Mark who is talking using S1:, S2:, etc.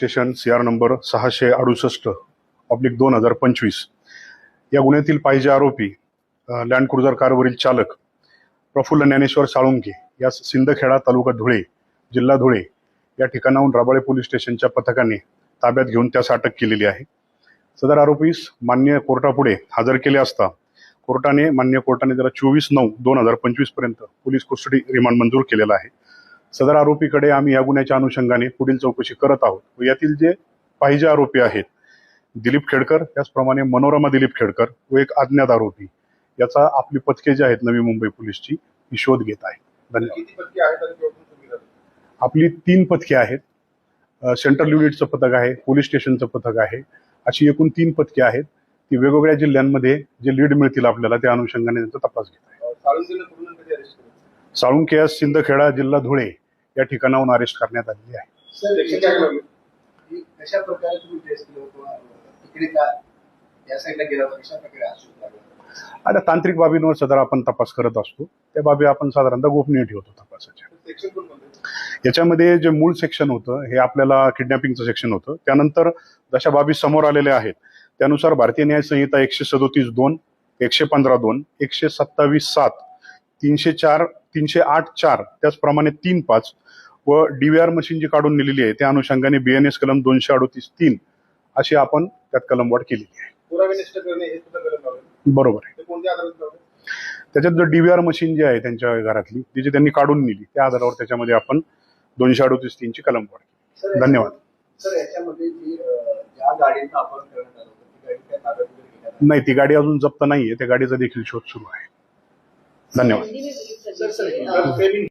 S1: Station C R number सहाशे अडुसष्ट oblique दोन हजार पंचवीस. या गुन्ह्यातील पाहिजे आरोपी लँड क्रुझर कारवरील चालक प्रफुल्ल ज्ञानेश्वर साळुंके या सिंदखेडा तालुका धुळे जिल्हा धुळे या ठिकाणाहून राबाळे पोलीस स्टेशनच्या पथकाने ताब्यात घेऊन त्यास अटक केलेली आहे. सदर आरोपीस मान्य कोर्टापुढे हजर केले असता कोर्टाने मान्य कोर्टाने त्याला चोवीस नऊ दोन हजार पंचवीसपर्यंत पोलीस कस्टडी रिमांड मंजूर केलेला आहे. सदर आरोपीकडे आम्ही या गुन्ह्याच्या अनुषंगाने पुढील चौकशी करत आहोत. व यातील जे पाहिजे आरोपी आहेत दिलीप खेडकर त्याचप्रमाणे मनोरमा दिलीप खेडकर व एक अज्ञात आरोपी याचा आपली पथके जी आहेत नवी मुंबई पोलीसची ही शोध घेत आहे. धन्यवाद? आपली तीन पथके आहेत. सेंट्रल युनिटचं पथक आहे पोलीस स्टेशनचं पथक आहे. अशी एकूण तीन पथके आहेत. ती वेगवेगळ्या जिल्ह्यांमध्ये जे लीड मिळतील आपल्याला त्या अनुषंगाने त्यांचा तपास घेत आहे. साळुंके सिंदखेडा जिल्हा धुळे. या ठिकाणाहून अरेस्ट करण्यात आलेली आहे. आता तांत्रिक बाबींवर सदर आपण तपास करत असतो. त्या बाबी आपण साधारणतः गोपनीय ठेवतो तपासाच्या. याच्यामध्ये जे मूळ सेक्शन होतं हे आपल्याला किडनॅपिंगचं सेक्शन होतं. त्यानंतर जशा बाबी समोर आलेल्या आहेत त्यानुसार भारतीय न्याय संहिता एकशे सदोतीस दोन एकशे पंधरा दोन एकशे सत्तावीस सात तीनशे चार तीनशे आठ चार त्याचप्रमाणे तीन पाच व डीव्हीआर मशीन जी काढून नेलेली आहे त्या अनुषंगाने बीएनएस कलम दोनशे अडोतीस तीन अशी आपण त्यात कलमवाढ केलेली आहे.
S2: हे
S1: बरोबर आहे. त्याच्यात जो डीव्हीआर मशीन जी आहे त्यांच्या घरातली ती जी त्यांनी काढून नेली त्या आधारावर त्याच्यामध्ये आपण दोनशे अडोतीस तीनची कलमवाढ केली.
S3: सर
S1: धन्यवाद.
S3: सर याच्यामध्ये जी अं, ज्या गाडीचं अपहरण करण्यात आलं होतं ती गाडी काय ताब्यात वगैरे घेण्यात आली?
S1: नाही ती गाडी अजून जप्त नाहीये त्या गाडीचा देखील शोध सुरू आहे. धन्यवाद.
S3: सर सर
S2: तर ते मी